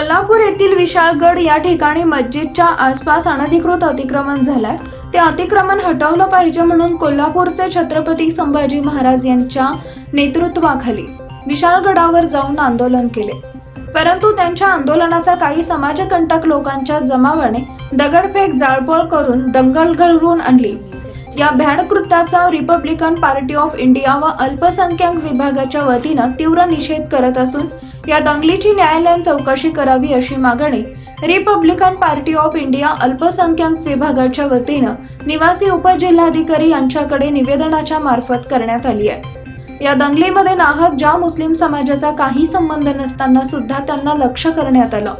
कोल्हापूर येथील विशाळगड या ठिकाणी मस्जिदच्या आसपास अनधिकृत अतिक्रमण झालंय. ते अतिक्रमण हटवलं पाहिजे म्हणून कोल्हापूरचे छत्रपती संभाजी महाराज यांच्या नेतृत्वाखाली विशाळगडावर जाऊन आंदोलन केले. परंतु त्यांच्या आंदोलनाचा काही समाजकंटक लोकांच्या जमावाने दगडफेक जाळपोळ करून दंगल घडवून आणली. या भ्याड कृत्याचा रिपब्लिकन पार्टी ऑफ इंडिया व अल्पसंख्याक विभागाच्या वतीनं तीव्र निषेध करत असून या दंगलीची न्यायालयीन चौकशी करावी अशी मागणी रिपब्लिकन पार्टी ऑफ इंडिया अल्पसंख्याक विभागाच्या वतीनं निवासी उपजिल्हाधिकारी यांच्याकडे निवेदनाच्या मार्फत करण्यात आली आहे. या दंगलीमध्ये नाहक ज्या मुस्लिम समाजाचा काही संबंध नसताना सुद्धा त्यांना लक्ष करण्यात आलं.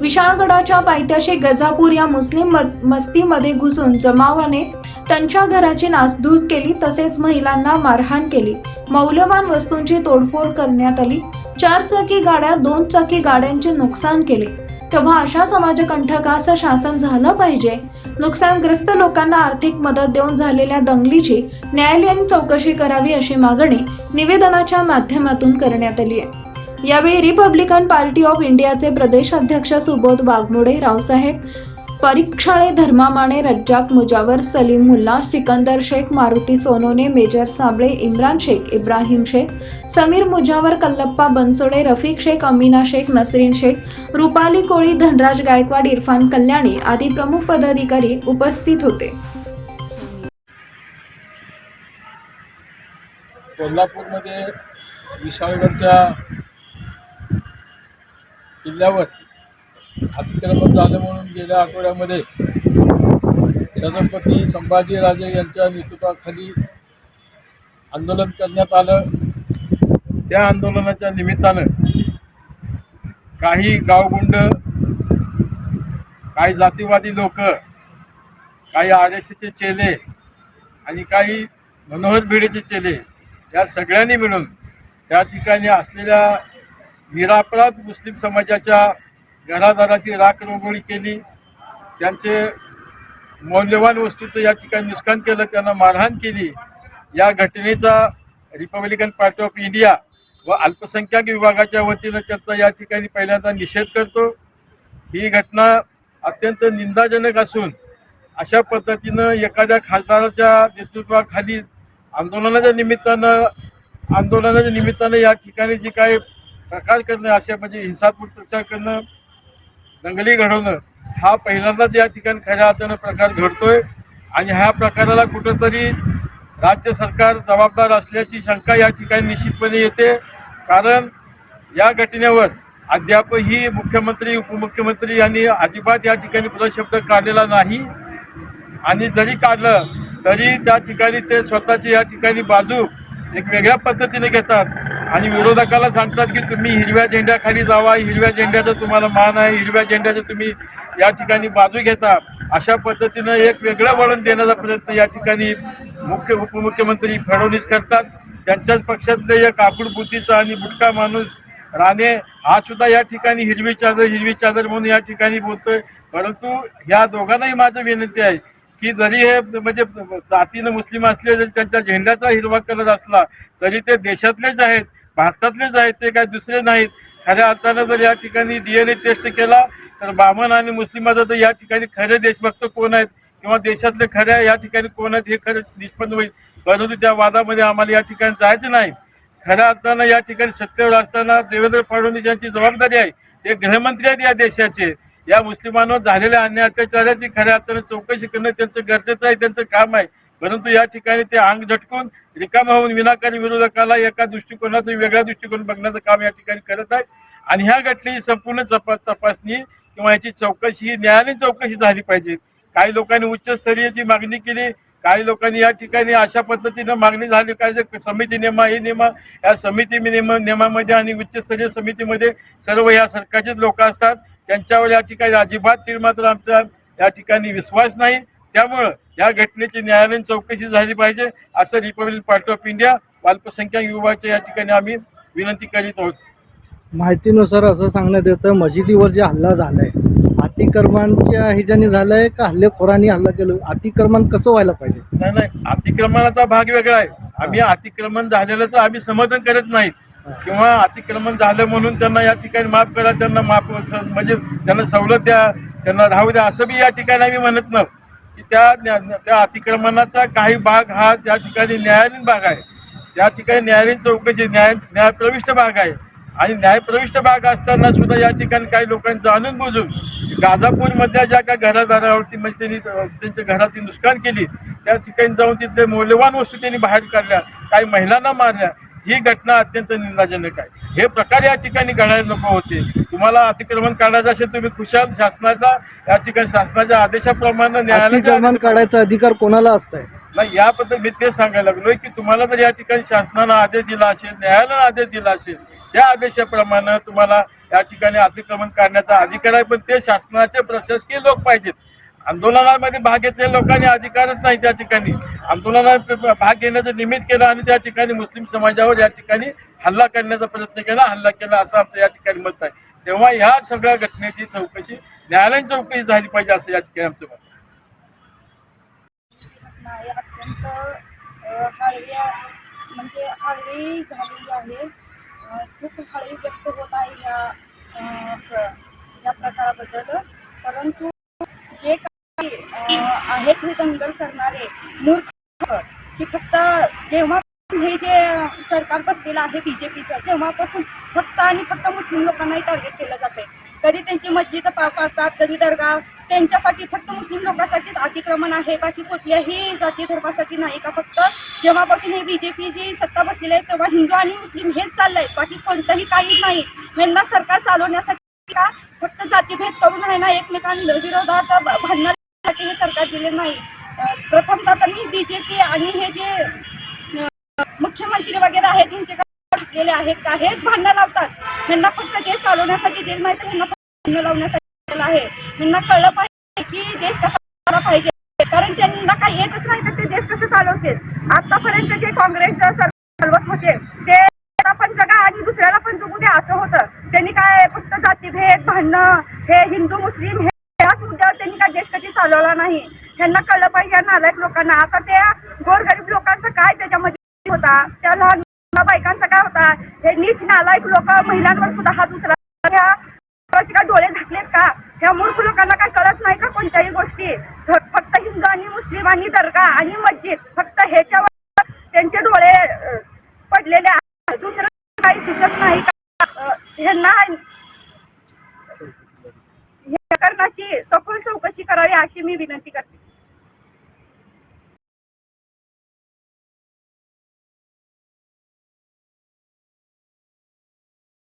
विशाळगडाच्या पायथ्याशी गजापूर या मुस्लिम म- मस्तीमध्ये घुसून जमावाने त्यांच्या घराची नासधूस केली तसेच महिलांना मारहाण केली. मौल्यवान वस्तूंची तोडफोड करण्यात आली. चार चाकी गाड्या दोन चाकी गाड्यांचे नुकसान केले. तेव्हा अशा समाजकंठकास शासन झालं पाहिजे. नुकसानग्रस्त लोकांना आर्थिक मदत देऊन झालेल्या दंगलीची न्यायालयीन चौकशी करावी अशी मागणी निवेदनाच्या माध्यमातून करण्यात आली आहे. यावेळी रिपब्लिकन पार्टी ऑफ इंडियाचे प्रदेश अध्यक्ष सुबोध वाघमोडे रावसाहेब परीक्षाळे धर्मामाने रज्जाक मुजावर सलीम मुल्ला सिकंदर शेख मारुती सोनोने मेजर साबळे इम्रान शेख इब्राहिम शेख समीर मुजावर कल्लप्पा बनसोडे रफिक शेख अमीना शेख नसरीन शेख रुपाली कोळी धनराज गायकवाड इरफान कल्याणी आदी प्रमुख पदाधिकारी उपस्थित होते. कोल्हापूरमध्ये विशाळगडच्या किल्ल्यावर अतिक्रमण झालं म्हणून गेल्या आठवड्यामध्ये छत्रपती संभाजीराजे यांच्या नेतृत्वाखाली आंदोलन करण्यात आलं. त्या आंदोलनाच्या निमित्तानं काही गावगुंड काही जातीवादी लोक काही आर एस एसचे चेले आणि काही मनोहर भिडेचे चेले या सगळ्यांनी मिळून त्या ठिकाणी असलेल्या निरापराध मुस्लिम समाजाच्या घरादाराची राख रोगोळी केली. त्यांचे मौल्यवान वस्तूचं या ठिकाणी नुकसान केलं त्यांना मारहाण केली. या घटनेचा रिपब्लिकन पार्टी ऑफ इंडिया व अल्पसंख्याक विभागाच्या वतीनं त्यांचा या ठिकाणी पहिल्यांदा निषेध करतो. ही घटना अत्यंत निंदाजनक असून अशा पद्धतीनं एखाद्या खासदाराच्या नेतृत्वाखाली आंदोलनाच्या निमित्तानं आंदोलनाच्या निमित्तानं या ठिकाणी जी काय प्रकार करणं अशा म्हणजे हिंसात्मक प्रचार करणं दंगली घडवणं. हा पहिल्यांदाच या ठिकाणी खऱ्या अर्थानं प्रकार घडतोय आणि ह्या प्रकाराला कुठंतरी राज्य सरकार जबाबदार असल्याची शंका या ठिकाणी निश्चितपणे येते. कारण या घटनेवर अद्यापही मुख्यमंत्री उपमुख्यमंत्री यांनी अजिबात या ठिकाणी पदशब्द काढलेला नाही. आणि जरी काढलं तरी त्या ठिकाणी ते स्वतःची या ठिकाणी बाजू एक वेगळ्या पद्धतीने घेतात. आणि विरोधकाला सांगतात की तुम्ही हिरव्या झेंड्याखाली जावा हिरव्या झेंड्याचा तुम्हाला मान आहे हिरव्या झेंड्याचं तुम्ही या ठिकाणी बाजू घेता. अशा पद्धतीनं एक वेगळं वळण देण्याचा प्रयत्न या ठिकाणी मुख्य उपमुख्यमंत्री फडणवीस करतात. त्यांच्याच पक्षातले एक आकुड बुद्धीचा आणि बुटका माणूस राणे हा सुद्धा या ठिकाणी हिरवी चादर हिरवी चादर म्हणून या ठिकाणी बोलतोय. परंतु ह्या दोघांनाही माझं विनंती आहे की जरी हे म्हणजे जातीनं मुस्लिम असले जरी त्यांच्या झेंड्याचा हिरवा कलर असला तरी ते देशातलेच आहेत भारतातलेच आहेत ते काय दुसरे नाहीत. खऱ्या अर्थानं जर या ठिकाणी डी एन ए टेस्ट केला तर बामण आणि मुस्लिमाचा तर या ठिकाणी खरे देशभक्त कोण आहेत? किंवा देशातले खऱ्या या ठिकाणी कोण आहेत हे खरंच निष्पन्न होईल. परंतु त्या वादामध्ये आम्हाला या ठिकाणी जायचं नाही. खऱ्या अर्थानं या ठिकाणी सत्तेवर असताना देवेंद्र फडणवीस यांची जबाबदारी आहे. ते गृहमंत्री आहेत या देशाचे. या मुस्लिमांवर झालेल्या अन्याय अत्याचाराची खऱ्या अर्थाने चौकशी करणं त्यांचं गरजेचं आहे त्यांचं काम आहे. परंतु या ठिकाणी ते अंग झटकून रिकामा होऊन विनाकारी विरोधकाला एका दृष्टिकोनातून वेगळ्या दृष्टिकोन बघण्याचं काम या ठिकाणी करत आहेत. आणि ह्या घटनेची संपूर्ण तपास तपासणी किंवा याची चौकशी ही न्यायालयीन चौकशी झाली पाहिजे. काही लोकांनी उच्चस्तरीयची मागणी केली काही लोकांनी या ठिकाणी अशा पद्धतीनं मागणी झाली काय समिती नेमा हे नेमा या समिती नेम नियमामध्ये आणि उच्चस्तरीय समितीमध्ये सर्व या सरकारचेच लोक असतात. त्यांच्यावर या ठिकाणी अजिबात तीळ मात्र आमचा या ठिकाणी विश्वास नाही. त्यामुळं या घटनेची न्यायालयीन चौकशी झाली पाहिजे असं रिपब्लिक पार्टी ऑफ इंडिया अल्पसंख्याक युवाच्या या ठिकाणी आम्ही विनंती करीत आहोत. माहितीनुसार असं सांगण्यात येतं मशिदीवर जे हल्ला झालाय अतिक्रमणच्या ह्याच्याने झालंय का हल्लेखोरांनी हल्ला केलं? अतिक्रमण कसं व्हायला पाहिजे? नाही नाही. अतिक्रमणाचा भाग वेगळा आहे. आम्ही अतिक्रमण झालेल्याचं आम्ही समर्थन करत नाहीत किंवा अतिक्रमण झालं म्हणून त्यांना या ठिकाणी माफ करा त्यांना माफ म्हणजे त्यांना सवलत द्या त्यांना राहू द्या असं बी या ठिकाणी आम्ही म्हणत नाही. की त्या त्या अतिक्रमणाचा काही भाग हा त्या ठिकाणी न्यायालयीन भाग आहे त्या ठिकाणी न्यायालयीन चौकशी न्याय न्यायप्रविष्ट भाग आहे. आणि न्यायप्रविष्ट भाग असताना सुद्धा या ठिकाणी काही लोकांनी जाणून बुजून गाझापूरमधल्या ज्या काही घरादारावरती म्हणजे त्यांनी त्यांच्या घराची नुकसान केली त्या ठिकाणी जाऊन तिथले मौल्यवान वस्तू त्यांनी बाहेर काढल्या काही महिलांना मारल्या ही घटना अत्यंत निंदाजनक आहे. हे प्रकार या ठिकाणी घडायला नको होते. तुम्हाला अतिक्रमण काढायचं असेल तुम्ही खुशाल शासनाचा या ठिकाणी शासनाच्या आदेशाप्रमाणे आदेशाप्रमाणे- काढायचा अधिकार कोणाला असतंय? नाही याबद्दल मी तेच सांगायला लागलोय की तुम्हाला जर या ठिकाणी शासनानं आदेश दिला असेल न्यायालयानं आदेश दिला असेल त्या आदेशाप्रमाणे तुम्हाला या ठिकाणी अतिक्रमण काढण्याचा अधिकार आहे पण ते शासनाचे प्रशासकीय लोक पाहिजेत. आंदोलनामध्ये भाग घेतलेल्या लोकांनी अधिकारच नाही त्या ठिकाणी. आंदोलनात भाग घेण्याचं निमित्त केलं आणि त्या ठिकाणी मुस्लिम समाजावर या ठिकाणी हल्ला करण्याचा प्रयत्न केला हल्ला केला असं आमचं या ठिकाणी मत आहे. तेव्हा ह्या सगळ्या घटनेची चौकशी न्यायालयीन चौकशी झाली पाहिजे असं या ठिकाणी आमचं मत आहे. नाही अत्यंत हळवी म्हणजे हळवी झालेली आहे. खूप हळवी व्यक्त होत आहे या प्र- या प्रकाराबद्दल. परंतु जे काही आहेत हे दंगल करणारे मूर्ख की फक्त जेव्हा हे जे सरकार बसलेलं आहे बी जे पीचं तेव्हापासून फक्त आणि फक्त मुस्लिम लोकांनाही टार्गेट केलं जाते कधी त्यांची मस्जिद पा पाडतात कधी दर्गा त्यांच्यासाठी फक्त मुस्लिम लोकांसाठीच अतिक्रमण आहे बाकी कुठल्याही जाती धर्मासाठी नाही का फक्त? जेव्हापासून हे बी जे पी जी सत्ता बसलेली आहे तेव्हा हिंदू आणि मुस्लिम हेच चाललं आहे बाकी कोणतंही काही नाही. यांना सरकार चालवण्यासाठी का फक्त जातीभेद करून आहे ना एकमेकांविरोधात भांडण्यासाठी हे सरकार दिले नाही? प्रथमतः मी बी जे पी आणि हे जे मुख्यमंत्री वगैरे आहेत यांच्याकडे काय आहेत का? हेच भांडणं लावतात. ह्यांना फक्त ते चालवण्यासाठी दिलं नाही तर ह्यांना फक्त भांडणं लावण्यासाठी आहे. ह्यांना कळलं पाहिजे की देश कसा पाहिजे. कारण त्यांना काही येतच नाही तर ते देश कसे चालवतील. आतापर्यंत जे काँग्रेस चालवत होते ते पण जगा आणि दुसऱ्याला पण जगू द्या असं होतं. त्यांनी काय फक्त जातीभेद भांडणं हे हिंदू मुस्लिम हे याच मुद्द्यावर त्यांनी काय देश कधी चालवला नाही. ह्यांना कळलं पाहिजे या नालायक लोकांना. आता त्या गोरगरीब लोकांचं काय त्याच्यामध्ये होता. त्या लहान बायकांचा काय होता? हे नीच नालायक लोक महिलांवर सुद्धा हात उचला. डोळे झाकलेत का? ह्या मूर्ख लोकांना काय कळत नाही का कोणत्याही गोष्टी? फक्त हिंदू आणि मुस्लिम आणि दर्गा आणि मस्जिद. फक्त ह्याच्यावर त्यांचे डोळे पडलेले आहेत. दुसरं काही सुचत नाही का? ह्यांना करण्याची सखोल चौकशी करावी अशी मी विनंती करते.